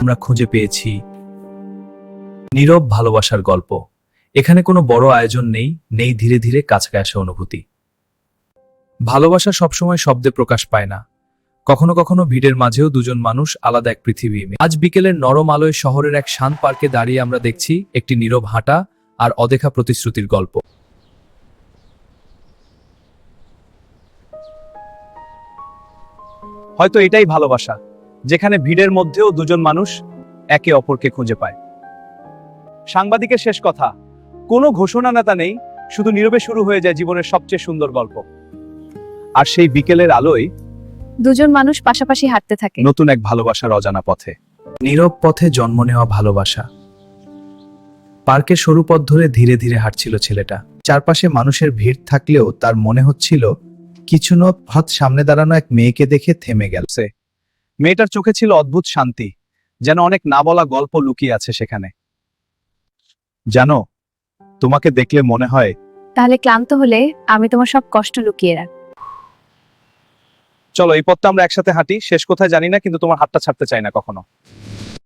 আমরা খুঁজে পেয়েছি। নীরব ভালোবাসার গল্প। এখানে কোনো বড় আয়োজন নেই নেই ধীরে ধীরে কাছাকাছি আসা অনুভূতি। ভালোবাসা সবসময় শব্দে প্রকাশ পায় না। কখনো কখনো ভিড়ের মাঝেও দুজন মানুষ আলাদা এক পৃথিবী। আজ বিকেলের নরম আলোয় শহরের এক শান্ত পার্কে দাঁড়িয়ে আমরা দেখছি একটি নীরব হাঁটা আর অদেখা প্রতিশ্রুতির গল্প। হয়তো এটাই ভালোবাসা। যেখানে ভিড়ের মধ্যেও দুজন মানুষ একে অপরকে খুঁজে পায়। সাংবাদিকের শেষ কথা কোনো ঘোষণা নেতা নেই শুধু নীরবে শুরু হয়ে যায় জীবনের সবচেয়ে সুন্দর গল্প। আর সেই বিকেলের আলোয় দুজন মানুষ পাশাপাশি হাঁটতে থাকে। নতুন এক ভালোবাসার অজানা পথে। নীরব পথে জন্ম নেওয়া ভালোবাসা। পার্কের সরু পথ ধরে ধীরে ধীরে হাঁটছিল ছেলেটা। চারপাশে মানুষের ভিড় থাকলেও তার মনে হচ্ছিল কিছু ন হৎ সামনে দাঁড়ানো এক মেয়েকে দেখে থেমে গেল। সে মেয়েটার চোখে ছিল অদ্ভুত শান্তি যেন অনেক না বলা গল্প লুকিয়ে আছে সেখানে। জানো তোমাকে দেখলে মনে হয় তাহলে ক্লান্ত হলে আমি তোমার সব কষ্ট লুকিয়ে রাখ। চলো এই পথটা আমরা একসাথে হাঁটি। শেষ কোথায় জানি না কিন্তু তোমার হাতটা ছাড়তে চাই না কখনো।